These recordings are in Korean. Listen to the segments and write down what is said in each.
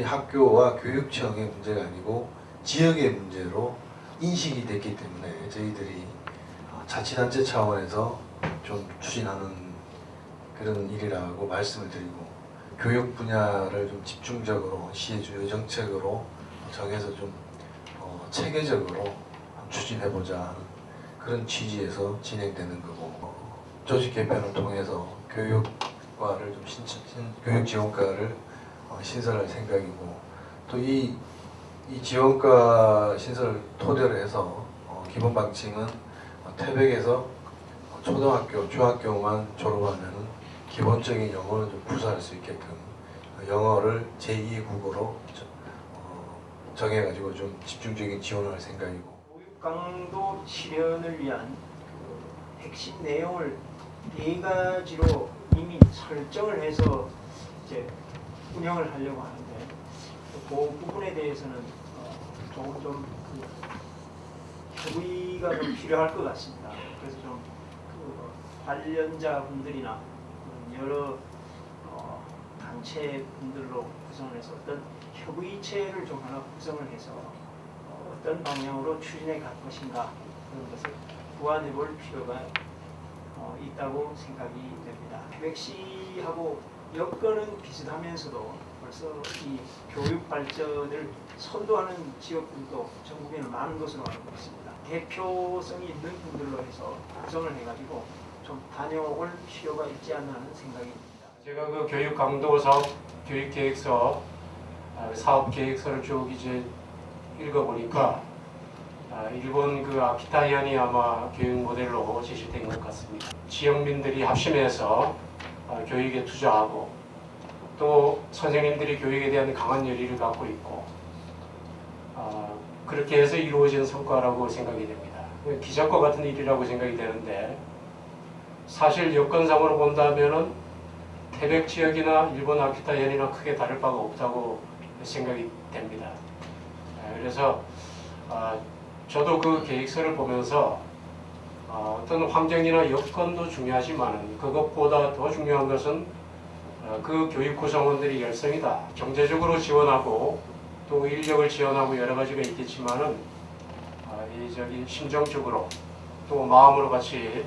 학교와 교육청의 문제가 아니고 지역의 문제로 인식이 됐기 때문에 저희들이 어, 자치단체 차원에서 좀 추진하는 그런 일이라고 말씀을 드리고 교육 분야를 좀 집중적으로 시의 주요 정책으로 정해서 좀 어, 체계적으로 추진해보자 하는 그런 취지에서 진행되는 거고 어, 조직 개편을 통해서 교육과를 좀 신청, 신- 교육 지원과를 어, 신설할 생각이고 또이 이 지원과 신설 토대로 해서 어, 기본 방침은 어, 태백에서 어, 초등학교, 중학교만 졸업하면 기본적인 영어는 좀 구사할 수 있게끔 어, 영어를 제2 국어로 저- 어, 정해가지고 좀 집중적인 지원을 할 생각이고. 강도 실현을 위한 그 핵심 내용을 네 가지로 이미 설정을 해서 이제 운영을 하려고 하는데 그 부분에 대해서는 어, 조금 좀 그 협의가 좀 필요할 것 같습니다. 그래서 좀 그 관련자 분들이나 여러 어, 단체 분들로 구성을 해서 어떤 협의체를 좀 하나 구성을 해서 어, 어떤 방향으로 추진해 갈 것인가 그런 것을 보완해 볼 필요가 어, 있다고 생각이 됩니다. 태백시하고 여건은 비슷하면서도 벌써 이 교육 발전을 선도하는 지역들도 전국에는 많은 것으로 알고 있습니다. 대표성이 있는 분들로 해서 구성을 해가지고 좀 다녀올 필요가 있지 않나 하는 생각입니다. 제가 그 교육 강도 사업 교육 계획서 아, 사업 계획서를 쭉 이제 읽어보니까 아, 일본 그 아키타현이 아마 교육 모델로 제시된 것 같습니다. 지역민들이 합심해서 아, 교육에 투자하고 또 선생님들이 교육에 대한 강한 열의를 갖고 있고 아, 그렇게 해서 이루어진 성과라고 생각이 됩니다. 기적과 같은 일이라고 생각이 되는데 사실 여건상으로 본다면은 태백 지역이나 일본 아키타 현이나 크게 다를 바가 없다고 생각이 됩니다. 아, 그래서 아, 저도 그 계획서를 보면서 아, 어 떤 환경이나 여건도 중요하지만 그것보다 더 중요한 것은 아, 그 교육 구성원들이 열성이다. 경제적으로 지원하고 또 인력을 지원하고 여러 가지가 있겠지만은 아, 이 저기 심정적으로 또 마음으로 같이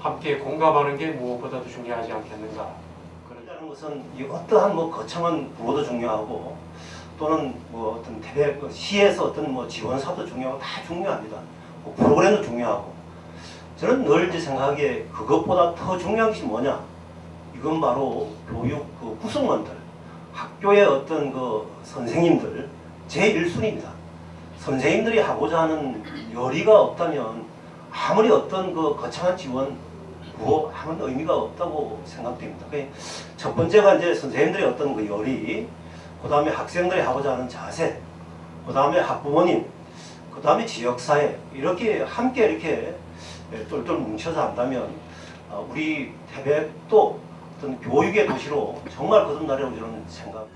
함께 공감하는 게 무엇보다도 중요하지 않겠는가. 그런 라는 것은 이 어떠한 뭐 거창한 부호도 중요하고 또는 뭐 어떤 그 시에서 어떤 뭐 지원사도 중요하고 다 중요합니다. 뭐 프로그램도 중요하고 저는 늘 이제 생각하기에 그것보다 더 중요한 것이 뭐냐? 이건 바로 교육 그 구성원들, 학교의 어떤 그 선생님들 제 1순위입니다. 선생님들이 하고자 하는 열의가 없다면 아무리 어떤 그 거창한 지원 구호 하는 의미가 없다고 생각됩니다. 그첫 번째가 이제 선생님들의 어떤 그 열의, 그 다음에 학생들이 하고자 하는 자세, 그 다음에 학부모님, 그 다음에 지역사회 이렇게 함께 이렇게 똘똘 뭉쳐서 한다면 어, 우리 태백도 어떤 교육의 도시로 정말 거듭나려고 저는 생각.